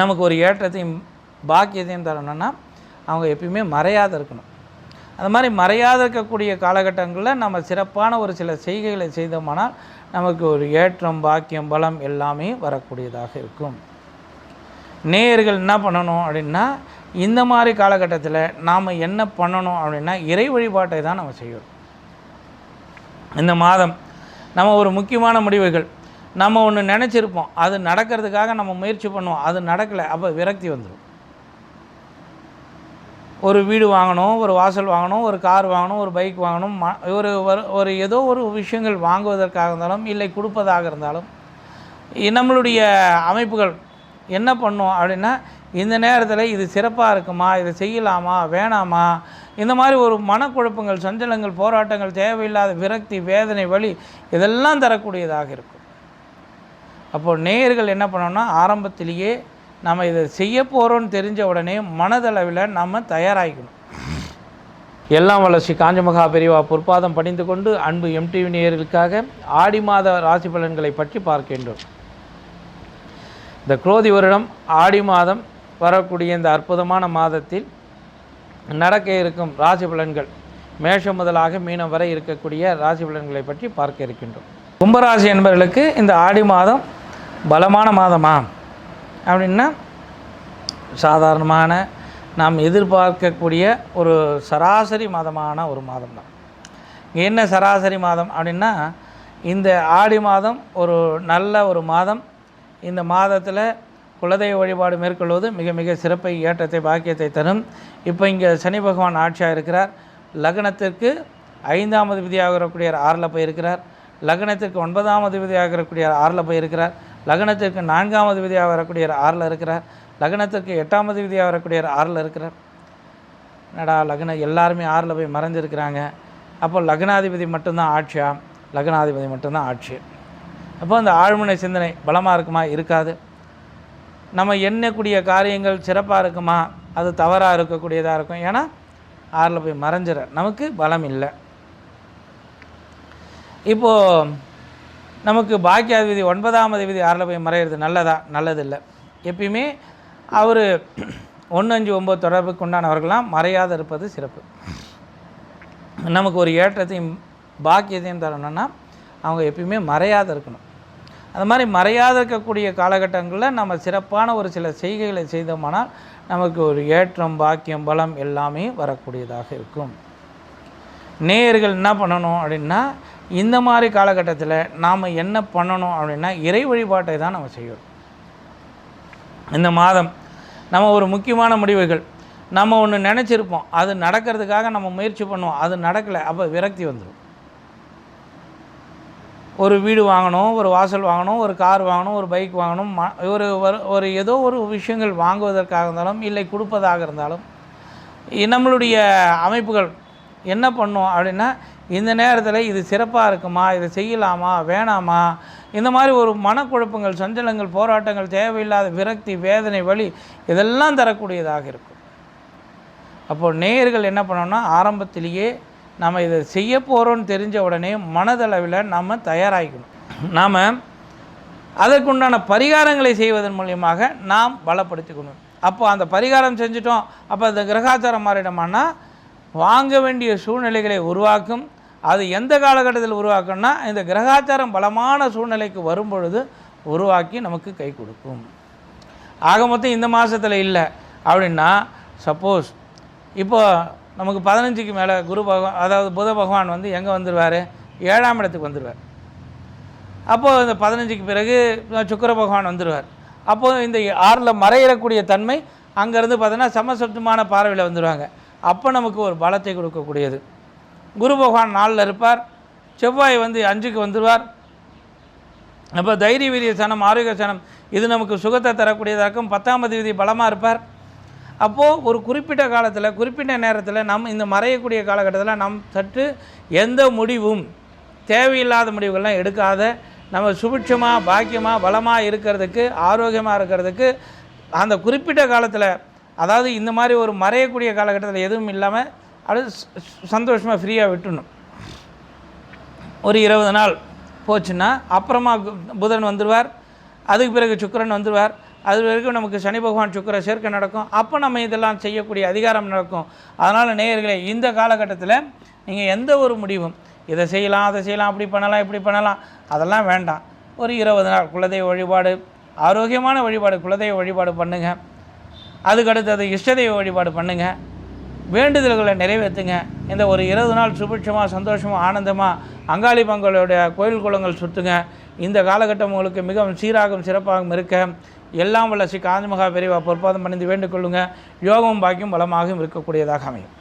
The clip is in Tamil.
நமக்கு ஒரு ஏற்றத்தையும் பாக்கியத்தையும் தரணும்னா அவங்க எப்பயுமே மறையாத இருக்கணும். அந்த மாதிரி மறையாத இருக்கக்கூடிய காலகட்டங்களில் நம்ம சிறப்பான ஒரு சில செய்கைகளை செய்தோமானால் நமக்கு ஒரு ஏற்றம் பாக்கியம் பலம் எல்லாமே வரக்கூடியதாக இருக்கும். நேயர்கள் என்ன பண்ணணும் அப்படின்னா இந்த மாதிரி காலகட்டத்தில் நாம் என்ன பண்ணணும் அப்படின்னா இறை வழிபாட்டை தான் நம்ம செய்யணும். இந்த மாதம் நம்ம ஒரு முக்கியமான முடிவுகள் நம்ம ஒன்று நினச்சிருப்போம். அது நடக்கிறதுக்காக நம்ம முயற்சி பண்ணுவோம். அது நடக்கலை அப்போ விரக்தி வந்துடும் ஒரு வீடு வாங்கணும் ஒரு வாசல் வாங்கணும் ஒரு கார் வாங்கணும் ஒரு பைக் வாங்கணும் ஒரு ஒரு- ஒரு ஏதோ ஒரு விஷயங்கள் வாங்குவதற்காக இருந்தாலும் இல்லை கொடுப்பதாக இருந்தாலும் நம்மளுடைய அமைப்புகள் என்ன பண்ணும் அப்படின்னா இந்த நேரத்தில் இது சிறப்பாக இருக்குமா இதை செய்யலாமா வேணாமா இந்த மாதிரி ஒரு மனக்குழப்பங்கள் சஞ்சலங்கள் போராட்டங்கள் தேவையில்லாத விரக்தி வேதனை வலி இதெல்லாம் தரக்கூடியதாக இருக்கும். அப்போது நேயர்கள் என்ன பண்ணோம்னா ஆரம்பத்திலேயே நம்ம இதை செய்ய போகிறோன்னு தெரிஞ்ச உடனே மனதளவில் நம்ம தயாராகிக்கணும். எல்லாம் வளர்ச்சி காஞ்சமகா பிரிவா பொற்பாதம் பணிந்து கொண்டு அன்பு எம்டிவி நேயர்களுக்காக ஆடி மாத ராசி பலன்களை பற்றி பார்க்கின்றோம் இந்த குரோதி வருடம் ஆடி மாதம் வரக்கூடிய இந்த அற்புதமான மாதத்தில் நடக்க இருக்கும் ராசி பலன்கள் மேஷம் முதலாக மீனம் வரை இருக்கக்கூடிய ராசி பலன்களை பற்றி பார்க்க இருக்கின்றோம். கும்பராசி என்பவர்களுக்கு இந்த ஆடி மாதம் பலமான மாதமா? அப்படின்னா சாதாரணமான நாம் எதிர்பார்க்கக்கூடிய ஒரு சராசரி மாதமான ஒரு மாதம் தான் இங்கே என்ன சராசரி மாதம் அப்படின்னா இந்த ஆடி மாதம் ஒரு நல்ல ஒரு மாதம். இந்த மாதத்தில் குலதெய்வ வழிபாடு மேற்கொள்வது மிக மிக சிறப்பை ஏற்றத்தை பாக்கியத்தை தரும். இப்போ இங்கே சனி பகவான் ஆட்சியாக இருக்கிறார். லக்னத்திற்கு ஐந்தாம் விதியாக இருக்கக்கூடிய ஆறில் போயிருக்கிறார். லக்னத்திற்கு ஒன்பதாம் அதிபதியாக இருக்கக்கூடிய ஆறில் போயிருக்கிறார். லக்னத்திற்கு நான்காவது விதியாக வரக்கூடிய ஆறில் இருக்கிறார். லக்னத்திற்கு எட்டாவது விதியாக வரக்கூடிய ஆறில் இருக்கிறார். என்னடா லக்ன எல்லாருமே ஆறில் போய் மறைஞ்சிருக்கிறாங்க. அப்போ லக்னாதிபதி மட்டும்தான் ஆட்சியா? லக்னாதிபதி மட்டும்தான் ஆட்சி. அப்போ அந்த ஆழ்மனை சிந்தனை பலமாக இருக்குமா? இருக்காது. நம்ம எண்ணக்கூடிய காரியங்கள் சிறப்பாக இருக்குமா? அது தவறாக இருக்கக்கூடியதாக இருக்கும். ஏன்னா ஆறில் போய் மறைஞ்சிட நமக்கு பலம் இல்லை. இப்போது நமக்கு பாக்கியாதிபதி ஒன்பதாம் அதிபதி ஆறில் போய் மறையிறது நல்லதா? நல்லதில்லை. எப்பயுமே அவர் ஒன்று அஞ்சு ஒம்பது தொடர்புக்கு உண்டானவர்களாம் மறையாத இருப்பது சிறப்பு. நமக்கு ஒரு ஏற்றத்தையும் பாக்கியத்தையும் தரணும்னா அவங்க எப்பயுமே மறையாத இருக்கணும். அது மாதிரி மறையாத இருக்கக்கூடிய காலகட்டங்களில் நம்ம சிறப்பான ஒரு சில செய்கைகளை செய்தோமானால் நமக்கு ஒரு ஏற்றம் பாக்கியம் பலம் எல்லாமே வரக்கூடியதாக இருக்கும். நேயர்கள் என்ன பண்ணணும் அப்படின்னா இந்த மாதிரி காலகட்டத்தில் நாம் என்ன பண்ணணும் அப்படின்னா இறை வழிபாட்டை தான் நம்ம செய்யணும். இந்த மாதம் நம்ம ஒரு முக்கியமான முடிவுகள். நம்ம ஒன்று நினச்சிருப்போம். அது நடக்கிறதுக்காக நம்ம முயற்சி பண்ணுவோம். அது நடக்கலை அப்போ விரக்தி வந்துடும் ஒரு வீடு வாங்கணும் ஒரு வாசல் வாங்கணும் ஒரு கார் வாங்கணும் ஒரு பைக் வாங்கணும் ஒரு ஒரு- ஒரு ஏதோ ஒரு விஷயங்கள் வாங்குவதற்காக இருந்தாலும் இல்லை கொடுப்பதாக இருந்தாலும் நம்மளுடைய அமைப்புகள் என்ன பண்ணும் அப்படின்னா இந்த நேரத்தில் இது சிறப்பாக இருக்குமா? இதை செய்யலாமா? வேணாமா? இந்த மாதிரி ஒரு மனக்குழப்பங்கள் சஞ்சலங்கள் போராட்டங்கள் தேவையில்லாத விரக்தி வேதனை வலி இதெல்லாம் தரக்கூடியதாக இருக்கும். அப்போது நேயர்கள் என்ன பண்ணோம்னா ஆரம்பத்திலேயே நம்ம இதை செய்ய போகிறோன்னு தெரிஞ்ச உடனே மனதளவில் நம்ம தயாராகிக்கணும். நாம் அதற்குண்டான பரிகாரங்களை செய்வதன் மூலியமாக நாம் பலப்படுத்திக்கணும். அப்போ அந்த பரிகாரம் செஞ்சிட்டோம். அப்போ அந்த கிரகாச்சாரம் மாறிடமானா வாங்க வேண்டிய சூழ்நிலைகளை உருவாக்கும் அது எந்த காலகட்டத்தில் உருவாக்கும்னா இந்த கிரகாச்சாரம் பலமான சூழ்நிலைக்கு வரும் பொழுது உருவாக்கி நமக்கு கை கொடுக்கும். ஆக மொத்தம் இந்த மாதத்தில் இல்லை. அப்படின்னா சப்போஸ் இப்போ நமக்கு பதினஞ்சுக்கு மேலே குரு பகவான் அதாவது புத பகவான் வந்து எங்கே வந்துடுவார் ஏழாம் இடத்துக்கு வந்துடுவார் அப்போது இந்த பதினஞ்சுக்கு பிறகு சுக்கிர பகவான் வந்துடுவார் அப்போது இந்த ஆறில் மறையிடக்கூடிய தன்மை அங்கேருந்து பார்த்தோன்னா சமசப்தமான பார்வையில் வந்துடுவாங்க அப்போ நமக்கு ஒரு பலத்தை கொடுக்கக்கூடியது. குரு பகவான் நாளில் இருப்பார். செவ்வாய் வந்து அஞ்சுக்கு வந்துடுவார் அப்போ தைரிய வீரிய சனம் ஆரோக்கிய சனம் இது நமக்கு சுகத்தை தரக்கூடியதாக இருக்கும் பத்தாம் அதிபதி பலமாக இருப்பார். அப்போது ஒரு குறிப்பிட்ட காலத்தில் குறிப்பிட்ட நேரத்தில் நம் இந்த மறையக்கூடிய காலகட்டத்தில் நம் சற்று எந்த முடிவும் தேவையில்லாத முடிவுகள்லாம் எடுக்காத நம்ம சுபிட்சமாக பாக்கியமாக பலமாக இருக்கிறதுக்கு ஆரோக்கியமாக இருக்கிறதுக்கு அந்த குறிப்பிட்ட காலத்தில் அதாவது இந்த மாதிரி ஒரு மறையக்கூடிய காலகட்டத்தில் எதுவும் இல்லாமல் அது சந்தோஷமாக ஃப்ரீயாக விட்டுணும் ஒரு இருபது நாள் போச்சுன்னா அப்புறமா புதன் வந்துடுவார் அதுக்கு பிறகு சுக்கிரன் வந்துடுவார் அது வரைக்கும் நமக்கு சனி பகவான் சுக்கிர சேர்க்கை நடக்கும். அப்போ நம்ம இதெல்லாம் செய்யக்கூடிய அதிகாரம் நடக்கும். அதனால் நேயர்களே இந்த காலகட்டத்தில் நீங்கள் எந்த ஒரு முடிவும் இதை செய்யலாம் அதை செய்யலாம் அப்படி பண்ணலாம் இப்படி பண்ணலாம் அதெல்லாம் வேண்டாம். ஒரு இருபது நாள் குலதெய்வ வழிபாடு ஆரோக்கியமான வழிபாடு குலதெய்வ வழிபாடு பண்ணுங்கள் அதுக்கடுத்தது இஷ்டதெய்வ வழிபாடு பண்ணுங்கள் வேண்டுதல்களை நிறைவேற்றுங்க இந்த ஒரு இருபது நாள் சுபிட்சமாக சந்தோஷமாக ஆனந்தமாக அங்காளி பங்களுடைய கோயில் குளங்கள் சுற்றுங்க இந்த காலகட்டம் உங்களுக்கு மிகவும் சீராகவும் சிறப்பாகவும் இருக்க. எல்லாம் வல்ல ஸ்ரீ காஞ்சிமகா பெரியவா பொற்பாதம் பணிந்து வேண்டுகொள்ளுங்க. யோகமும் பாக்கியம் பலமாகவும் இருக்கக்கூடியதாக அமையும்.